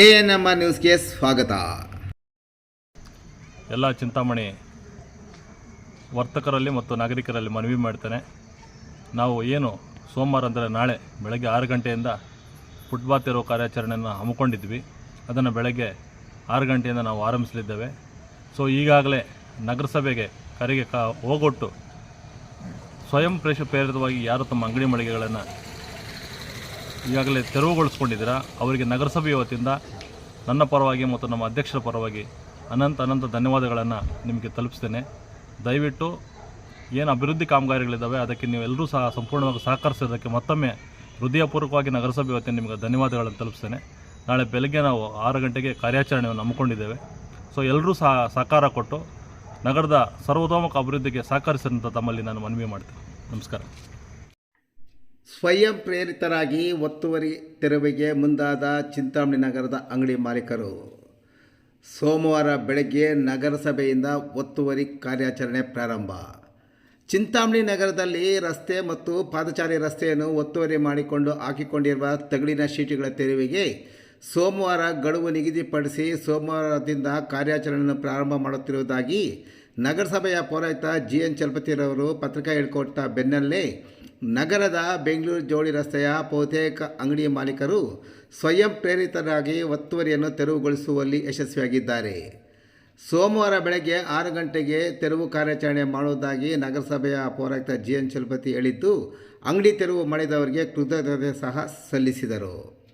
A N M R ನ್ಯೂಸ್ಗೆ ಸ್ವಾಗತ. ಎಲ್ಲ ಚಿಂತಾಮಣಿ ವರ್ತಕರಲ್ಲಿ ಮತ್ತು ನಾಗರಿಕರಲ್ಲಿ ಮನವಿ ಮಾಡ್ತೇನೆ. ನಾವು ಏನು ಸೋಮವಾರ ಅಂದರೆ ನಾಳೆ ಬೆಳಗ್ಗೆ ಆರು ಗಂಟೆಯಿಂದ ಫುಟ್ಬಾಲ್ ಇರೋ ಕಾರ್ಯಾಚರಣೆಯನ್ನು ಹಮ್ಮಿಕೊಂಡಿದ್ವಿ. ಅದನ್ನು ಬೆಳಗ್ಗೆ ಆರು ಗಂಟೆಯಿಂದ ನಾವು ಆರಂಭಿಸಲಿದ್ದೇವೆ. ಸೊ ಈಗಾಗಲೇ ನಗರಸಭೆಗೆ ಕರೆಗೆ ಕ, ಹೋಗೊಟ್ಟು ಸ್ವಯಂ ಪ್ರೇಷ, ಪ್ರೇರಿತವಾಗಿ ಯಾರು ತಮ್ಮ ಅಂಗಡಿ ಮಳಿಗೆಗಳನ್ನು ಈಗಾಗಲೇ ತೆರವುಗೊಳಿಸ್ಕೊಂಡಿದ್ದೀರಾ? ಅವರಿಗೆ ನಗರಸಭೆಯ ವತಿಯಿಂದ ನನ್ನ ಪರವಾಗಿ ಮತ್ತು ನಮ್ಮ ಅಧ್ಯಕ್ಷರ ಪರವಾಗಿ ಅನಂತ ಅನಂತ ಧನ್ಯವಾದಗಳನ್ನು ನಿಮಗೆ ತಲುಪಿಸ್ತೇನೆ. ದಯವಿಟ್ಟು ಏನು ಅಭಿವೃದ್ಧಿ ಕಾಮಗಾರಿಗಳಿದ್ದಾವೆ, ಅದಕ್ಕೆ ನೀವೆಲ್ಲರೂ ಸಹ ಸಂಪೂರ್ಣವಾಗಿ ಸಹಕರಿಸೋದಕ್ಕೆ ಮತ್ತೊಮ್ಮೆ ಹೃದಯಪೂರ್ವಕವಾಗಿ ನಗರಸಭೆ ವತಿಯಿಂದ ನಿಮಗೆ ಧನ್ಯವಾದಗಳನ್ನು ತಲುಪಿಸ್ತೇನೆ. ನಾಳೆ ಬೆಳಗ್ಗೆ ನಾವು ಆರು ಗಂಟೆಗೆ ಕಾರ್ಯಾಚರಣೆಯನ್ನು ಹಮ್ಮಿಕೊಂಡಿದ್ದೇವೆ. ಸೊ ಎಲ್ಲರೂ ಸಹ ಸಹಕಾರ ಕೊಟ್ಟು ನಗರದ ಸರ್ವತೋಮುಖ ಅಭಿವೃದ್ಧಿಗೆ ಸಹಕರಿಸಿದಂಥ ತಮ್ಮಲ್ಲಿ ನಾನು ಮನವಿ ಮಾಡ್ತೇನೆ. ನಮಸ್ಕಾರ. ಸ್ವಯಂ ಪ್ರೇರಿತರಾಗಿ ಒತ್ತುವರಿ ತೆರವಿಗೆ ಮುಂದಾದ ಚಿಂತಾಮಣಿ ನಗರದ ಅಂಗಡಿ ಮಾಲೀಕರು. ಸೋಮವಾರ ಬೆಳಗ್ಗೆ ನಗರಸಭೆಯಿಂದ ಒತ್ತುವರಿ ಕಾರ್ಯಾಚರಣೆ ಪ್ರಾರಂಭ. ಚಿಂತಾಮಣಿ ನಗರದಲ್ಲಿ ರಸ್ತೆ ಮತ್ತು ಪಾದಚಾರಿ ರಸ್ತೆಯನ್ನು ಒತ್ತುವರಿ ಮಾಡಿಕೊಂಡು ಹಾಕಿಕೊಂಡಿರುವ ತಗಡಿನ ಶೀಟುಗಳ ತೆರವಿಗೆ ಸೋಮವಾರ ಗಡುವು ನಿಗದಿಪಡಿಸಿ ಸೋಮವಾರದಿಂದ ಕಾರ್ಯಾಚರಣೆಯನ್ನು ಪ್ರಾರಂಭ ಮಾಡುತ್ತಿರುವುದಾಗಿ ನಗರಸಭೆಯ ಪೌರಾಯುಕ್ತ ಜಿ ಎನ್ ಚಲಪತಿರವರು ಪತ್ರಿಕಾ ಹೇಳಿಕೊಟ್ಟ ಬೆನ್ನಲ್ಲೇ ನಗರದ ಬೆಂಗಳೂರು ಜೋಡಿ ರಸ್ತೆಯ ಬಹುತೇಕ ಅಂಗಡಿ ಮಾಲೀಕರು ಸ್ವಯಂ ಪ್ರೇರಿತರಾಗಿ ಒತ್ತುವರಿಯನ್ನು ತೆರವುಗೊಳಿಸುವಲ್ಲಿ ಯಶಸ್ವಿಯಾಗಿದ್ದಾರೆ. ಸೋಮವಾರ ಬೆಳಗ್ಗೆ ಆರು ಗಂಟೆಗೆ ತೆರವು ಕಾರ್ಯಾಚರಣೆ ಮಾಡುವುದಾಗಿ ನಗರಸಭೆಯ ಪೌರಾಯುಕ್ತ ಜಿ ಎನ್ ಚಲಪತಿ ಹೇಳಿದ್ದು, ಅಂಗಡಿ ತೆರವು ಮಾಡಿದವರಿಗೆ ಕೃತಜ್ಞತೆ ಸಹ ಸಲ್ಲಿಸಿದರು.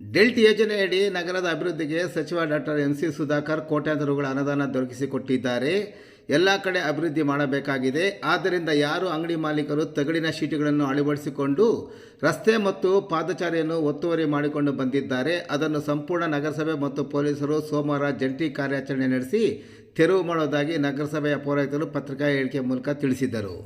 ಡೆಲ್ಟ್ ಯೋಜನೆಯಡಿ ನಗರದ ಅಭಿವೃದ್ಧಿಗೆ ಸಚಿವ ಡಾಕ್ಟರ್ ಎಂ ಸಿ ಸುಧಾಕರ್ ಕೋಟ್ಯಾಂತರ ರುಗಳ ಅನುದಾನ ದೊರಕಿಸಿಕೊಟ್ಟಿದ್ದಾರೆ. ಎಲ್ಲ ಕಡೆ ಅಭಿವೃದ್ಧಿ ಮಾಡಬೇಕಾಗಿದೆ. ಆದ್ದರಿಂದ ಯಾರು ಅಂಗಡಿ ಮಾಲೀಕರು ತಗಡಿನ ಶೀಟುಗಳನ್ನು ಅಳವಡಿಸಿಕೊಂಡು ರಸ್ತೆ ಮತ್ತು ಪಾದಚಾರಿಯನ್ನು ಒತ್ತುವರಿ ಮಾಡಿಕೊಂಡು ಬಂದಿದ್ದಾರೆ. ಅದನ್ನು ಸಂಪೂರ್ಣ ನಗರಸಭೆ ಮತ್ತು ಪೊಲೀಸರು ಸೋಮವಾರ ಜಂಟಿ ಕಾರ್ಯಾಚರಣೆ ನಡೆಸಿ ತೆರವು ಮಾಡುವುದಾಗಿ ನಗರಸಭೆಯ ಪೌರಾಯುಕ್ತರು ಪತ್ರಿಕಾ ಹೇಳಿಕೆ ಮೂಲಕ ತಿಳಿಸಿದರು.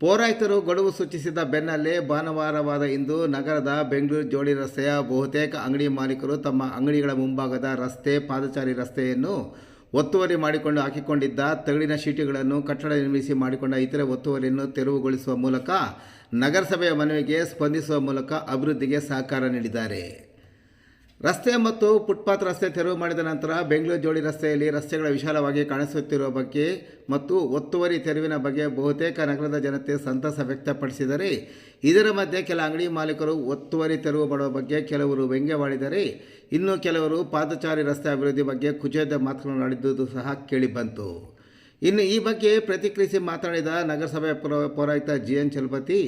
ಪೌರಾಯುಕ್ತರು ಗಡುವು ಸೂಚಿಸಿದ ಬೆನ್ನಲ್ಲೇ ಭಾನುವಾರವಾದ ಇಂದು ನಗರದ ಬೆಂಗಳೂರು ಜೋಡಿ ರಸ್ತೆಯ ಬಹುತೇಕ ಅಂಗಡಿ ಮಾಲೀಕರು ತಮ್ಮ ಅಂಗಡಿಗಳ ಮುಂಭಾಗದ ರಸ್ತೆ ಪಾದಚಾರಿ ರಸ್ತೆಯನ್ನು ಒತ್ತುವರಿ ಮಾಡಿಕೊಂಡು ಹಾಕಿಕೊಂಡಿದ್ದ ತಗಡಿನ ಶೀಟುಗಳನ್ನು ಕಟ್ಟಡ ನಿರ್ಮಿಸಿ ಮಾಡಿಕೊಂಡ ಇತರೆ ಒತ್ತುವರಿಯನ್ನು ತೆರವುಗೊಳಿಸುವ ಮೂಲಕ ನಗರಸಭೆಯ ಮನವಿಗೆ ಸ್ಪಂದಿಸುವ ಮೂಲಕ ಅಭಿವೃದ್ಧಿಗೆ ಸಹಕಾರ ನೀಡಿದ್ದಾರೆ. ರಸ್ತೆ ಮತ್ತು ಫುಟ್ಪಾತ್ ರಸ್ತೆ ತೆರವು ಮಾಡಿದ ನಂತರ ಬೆಂಗಳೂರು ಜೋಡಿ ರಸ್ತೆಯಲ್ಲಿ ರಸ್ತೆಗಳ ವಿಶಾಲವಾಗಿ ಕಾಣಿಸುತ್ತಿರುವ ಬಗ್ಗೆ ಮತ್ತು ಒತ್ತುವರಿ ತೆರವಿನ ಬಗ್ಗೆ ಬಹುತೇಕ ನಗರದ ಜನತೆ ಸಂತಸ ವ್ಯಕ್ತಪಡಿಸಿದರೆ, ಇದರ ಮಧ್ಯೆ ಕೆಲ ಅಂಗಡಿ ಮಾಲೀಕರು ಒತ್ತುವರಿ ತೆರವು ಮಾಡುವ ಬಗ್ಗೆ ಕೆಲವರು ವ್ಯಂಗ್ಯವಾಡಿದರೆ, ಇನ್ನು ಕೆಲವರು ಪಾದಚಾರಿ ರಸ್ತೆ ಅಭಿವೃದ್ಧಿ ಬಗ್ಗೆ ಕುಜೇದ ಮಾತುಗಳನ್ನು ಆಡಿದ್ದುದು ಸಹ ಕೇಳಿಬಂತು. ಇನ್ನು ಈ ಬಗ್ಗೆ ಪ್ರತಿಕ್ರಿಯಿಸಿ ಮಾತನಾಡಿದ ನಗರಸಭೆ ಪೌರ, ಪೌರಾಯುಕ್ತ ಜಿ ಎನ್ ಚಲಪತಿ,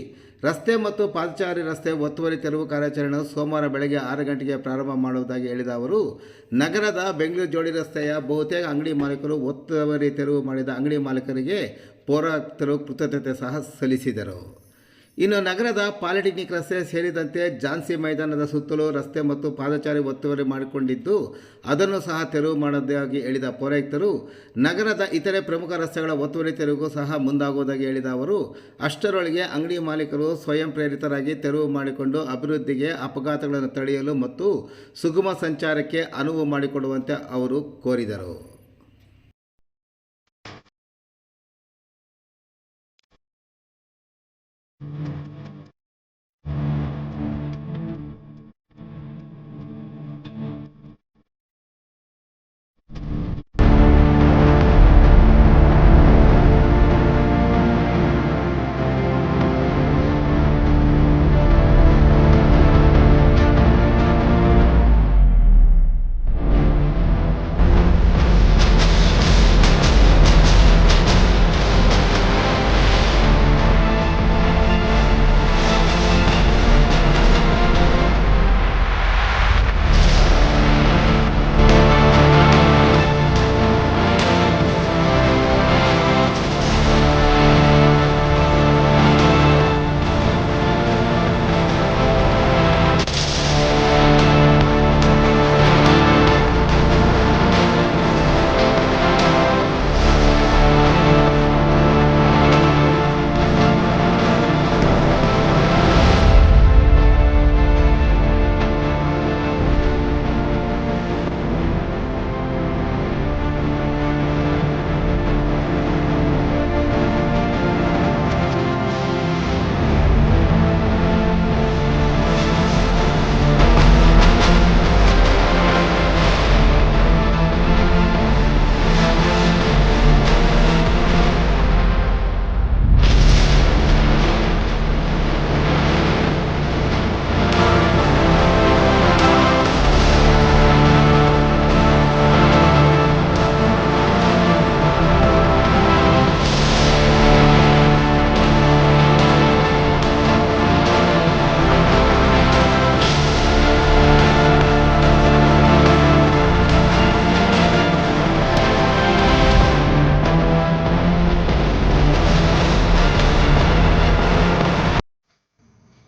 ರಸ್ತೆ ಮತ್ತು ಪಾದಚಾರಿ ರಸ್ತೆ ಒತ್ತುವರಿ ತೆರವು ಕಾರ್ಯಾಚರಣೆ ಸೋಮವಾರ ಬೆಳಗ್ಗೆ ಆರು ಗಂಟೆಗೆ ಪ್ರಾರಂಭ ಮಾಡುವುದಾಗಿ ಹೇಳಿದ ಅವರು, ನಗರದ ಬೆಂಗಳೂರು ಜೋಡಿ ರಸ್ತೆಯ ಬಹುತೇಕ ಅಂಗಡಿ ಮಾಲೀಕರು ಒತ್ತುವರಿ ತೆರವು ಮಾಡಿದ ಅಂಗಡಿ ಮಾಲೀಕರಿಗೆ ಪೌರಾಯುಕ್ತರು ಕೃತಜ್ಞತೆ ಸಹ ಸಲ್ಲಿಸಿದರು. ಇನ್ನು ನಗರದ ಪಾಲಿಟೆಕ್ನಿಕ್ ರಸ್ತೆ ಸೇರಿದಂತೆ ಝಾನ್ಸಿ ಮೈದಾನದ ಸುತ್ತಲೂ ರಸ್ತೆ ಮತ್ತು ಪಾದಚಾರಿ ಒತ್ತುವರಿ ಮಾಡಿಕೊಂಡಿದ್ದು, ಅದನ್ನು ಸಹ ತೆರವು ಮಾಡೋದಾಗಿ ಹೇಳಿದ ಪೌರಾಯುಕ್ತರು, ನಗರದ ಇತರೆ ಪ್ರಮುಖ ರಸ್ತೆಗಳ ಒತ್ತುವರಿ ತೆರವಿಗೂ ಸಹ ಮುಂದಾಗುವುದಾಗಿ ಹೇಳಿದ ಅವರು, ಅಷ್ಟರೊಳಗೆ ಅಂಗಡಿ ಮಾಲೀಕರು ಸ್ವಯಂ ಪ್ರೇರಿತರಾಗಿ ತೆರವು ಮಾಡಿಕೊಂಡು ಅಭಿವೃದ್ಧಿಗೆ ಅಪಘಾತಗಳನ್ನು ತಡೆಯಲು ಮತ್ತು ಸುಗಮ ಸಂಚಾರಕ್ಕೆ ಅನುವು ಮಾಡಿಕೊಡುವಂತೆ ಅವರು ಕೋರಿದರು.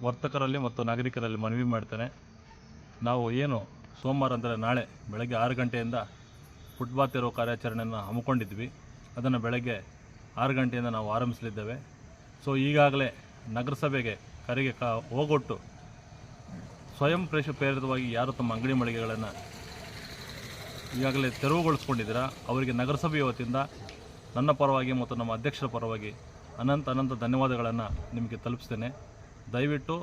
ವರ್ತಕರಲ್ಲಿ ಮತ್ತು ನಾಗರಿಕರಲ್ಲಿ ಮನವಿ ಮಾಡ್ತೇನೆ. ನಾವು ಏನು ಸೋಮವಾರ ಅಂದರೆ ನಾಳೆ ಬೆಳಗ್ಗೆ ಆರು ಗಂಟೆಯಿಂದ ಫುಟ್ಬಾಲ್ ಇರೋ ಕಾರ್ಯಾಚರಣೆಯನ್ನು ಹಮ್ಮಿಕೊಂಡಿದ್ವಿ. ಅದನ್ನು ಬೆಳಗ್ಗೆ ಆರು ಗಂಟೆಯಿಂದ ನಾವು ಆರಂಭಿಸಲಿದ್ದೇವೆ. ಸೊ, ಈಗಾಗಲೇ ನಗರಸಭೆಗೆ ಕರೆಗೆ ಕ ಹೋಗೊಟ್ಟು ಸ್ವಯಂ ಪ್ರೇಷ ಪ್ರೇರಿತವಾಗಿ ಯಾರು ತಮ್ಮ ಅಂಗಡಿ ಮಳಿಗೆಗಳನ್ನು ಈಗಾಗಲೇ ತೆರವುಗೊಳಿಸ್ಕೊಂಡಿದ್ದೀರಾ, ಅವರಿಗೆ ನಗರಸಭೆಯ ವತಿಯಿಂದ ನನ್ನ ಪರವಾಗಿ ಮತ್ತು ನಮ್ಮ ಅಧ್ಯಕ್ಷರ ಪರವಾಗಿ ಅನಂತ ಅನಂತ ಧನ್ಯವಾದಗಳನ್ನು ನಿಮಗೆ ತಲುಪಿಸ್ತೇನೆ. ದಯವಿಟ್ಟು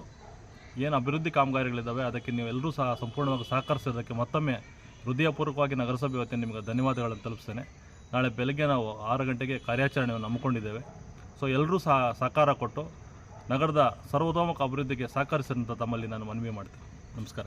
ಏನು ಅಭಿವೃದ್ಧಿ ಕಾಮಗಾರಿಗಳಿದ್ದಾವೆ, ಅದಕ್ಕೆ ನೀವೆಲ್ಲರೂ ಸಹ ಸಂಪೂರ್ಣವಾಗಿ ಸಹಕರಿಸೋದಕ್ಕೆ ಮತ್ತೊಮ್ಮೆ ಹೃದಯಪೂರ್ವಕವಾಗಿ ನಗರಸಭೆ ವತಿಯಿಂದ ನಿಮಗೆ ಧನ್ಯವಾದಗಳನ್ನು ತಲುಪಿಸ್ತೇನೆ. ನಾಳೆ ಬೆಳಗ್ಗೆ ನಾವು ಆರು ಗಂಟೆಗೆ ಕಾರ್ಯಾಚರಣೆಯನ್ನು ಹಮ್ಮಿಕೊಂಡಿದ್ದೇವೆ. ಸೊ ಎಲ್ಲರೂ ಸಹ ಸಹಕಾರ ಕೊಟ್ಟು ನಗರದ ಸರ್ವತೋಮುಖ ಅಭಿವೃದ್ಧಿಗೆ ಸಹಕರಿಸಿದಂಥ ತಮ್ಮಲ್ಲಿ ನಾನು ಮನವಿ ಮಾಡ್ತೇನೆ. ನಮಸ್ಕಾರ.